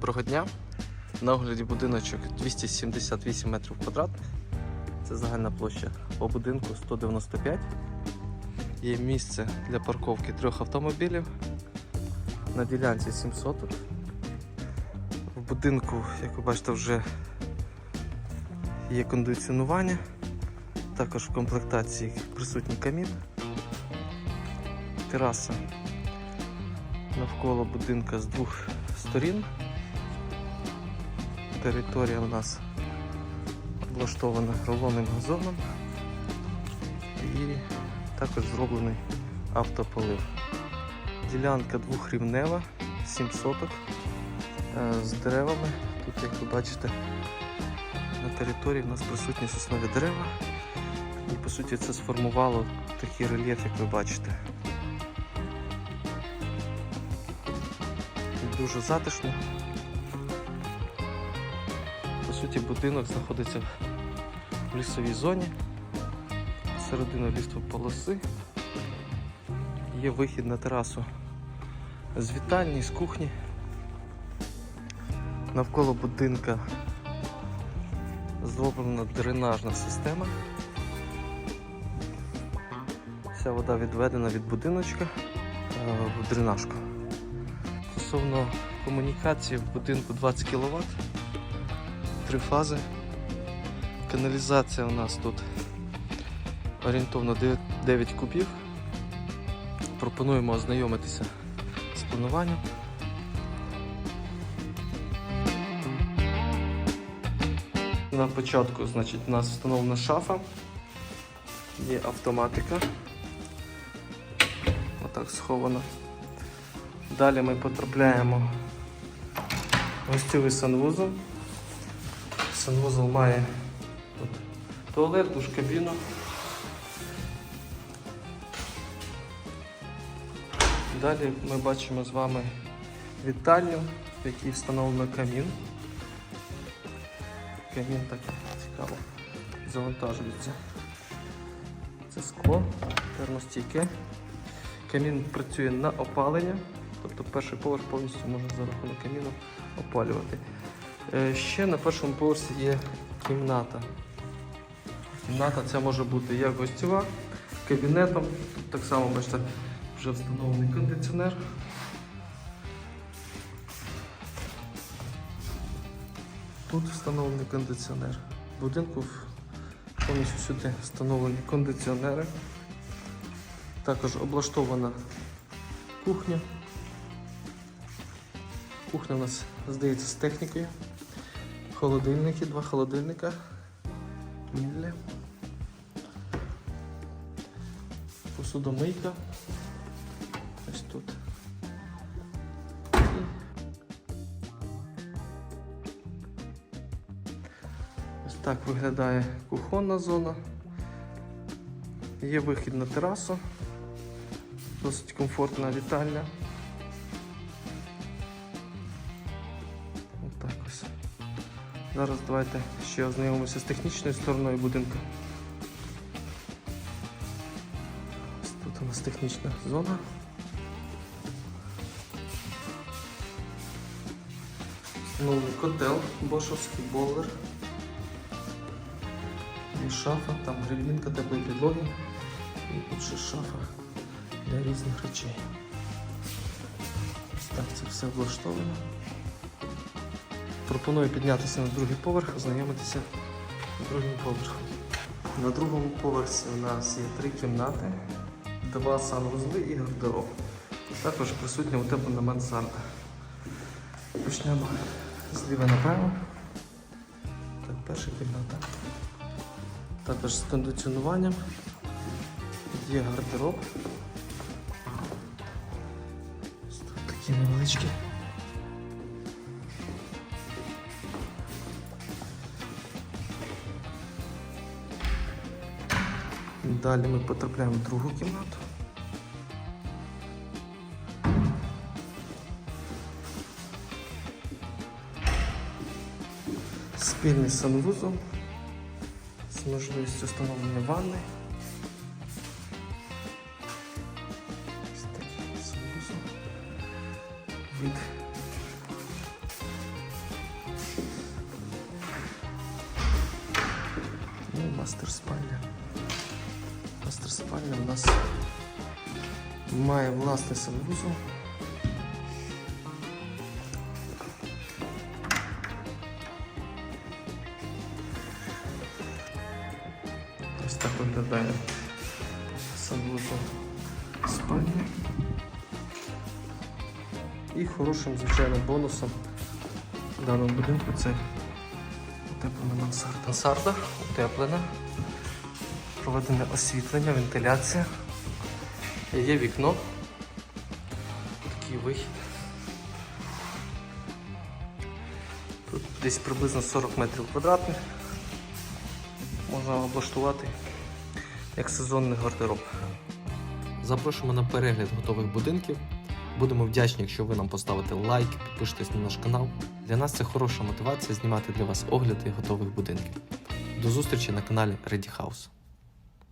Доброго дня. На огляді будиночок 278 метрів квадратних. Це загальна площа по будинку 195. Є місце для парковки трьох автомобілів. На ділянці 7 соток. В будинку, як ви бачите, вже є кондиціонування. Також в комплектації присутній камін. Тераса навколо будинка з двох сторін. Територія у нас облаштована рулонним газоном і також зроблений автополив. Ділянка двохрівнева, 7 соток е, з деревами. Тут, як ви бачите, на території у нас присутні соснові дерева. І по суті це сформувало такий рельєф, як ви бачите. Дуже затишно. По суті, будинок знаходиться в лісовій зоні, середина лісової полоси. Є вихід на терасу з вітальні, з кухні. Навколо будинка зроблена дренажна система. Вся вода відведена від будиночка е, в дренажку. Стосовно комунікації в будинку 20 кВт, три фази. Каналізація у нас тут орієнтовно 9, 9 кубів. Пропонуємо ознайомитися з плануванням. На початку значить, у нас встановлена шафа, є автоматика. Отак схована. Далі ми потрапляємо в гостьовий санвузол. Санвузол має тут туалет, душ кабіну. Далі ми бачимо з вами вітальню, в якій встановлено камін. Камін так цікаво завантажується. Це скло, термостійке. Камін працює на опалення, тобто перший поверх повністю можна за рахунок каміну опалювати. Е, Ще на першому поверсі є кімната. Кімната ця може бути як гостьова, кабінетом. Тут так само, бачите, вже встановлений кондиціонер. Тут встановлений кондиціонер. В будинку повністю сюди встановлені кондиціонери. Також облаштована кухня. Кухня у нас, здається, з технікою. Холодильники, два холодильника. Мілля. Посудомийка. Ось тут. Ось так виглядає кухонна зона. Є вихід на терасу. Досить комфортна вітальня. Зараз давайте ще ознайомимося з технічною стороною будинку. Ось тут у нас технічна зона. Встановлений котел, бошовський бойлер. Є шафа, там грибінка теплої підлоги. І тут ще шафа для різних речей. Ось так це все влаштовано. Пропоную піднятися на другий поверх, ознайомитися з другим поверхом. На другому поверсі у нас є три кімнати, два санвузли і гардероб. Також присутня утеплена мансарда. Почнемо зліва направо. Так, перша кімната. Також з кондиціонуванням. Є гардероб. Такі невеличкі. Далі ми потрапляємо в другу кімнату. Спільний санвузол з можливістю встановлення ванни. Ось такий санвузол. Ну, мастер спальня. Спальня у нас має власний санвузол. Ось так виглядає санвузол спальні. І хорошим, звичайно, бонусом в даному будинку це утеплена мансарда. Мансарда утеплена, проведене освітлення, вентиляція. Є вікно. Такий вихід. Тут десь приблизно 40 метрів квадратних. Можна облаштувати як сезонний гардероб. Запрошуємо на перегляд готових будинків. Будемо вдячні, якщо ви нам поставите лайк, підпишетесь на наш канал. Для нас це хороша мотивація знімати для вас огляди готових будинків. До зустрічі на каналі Ready House.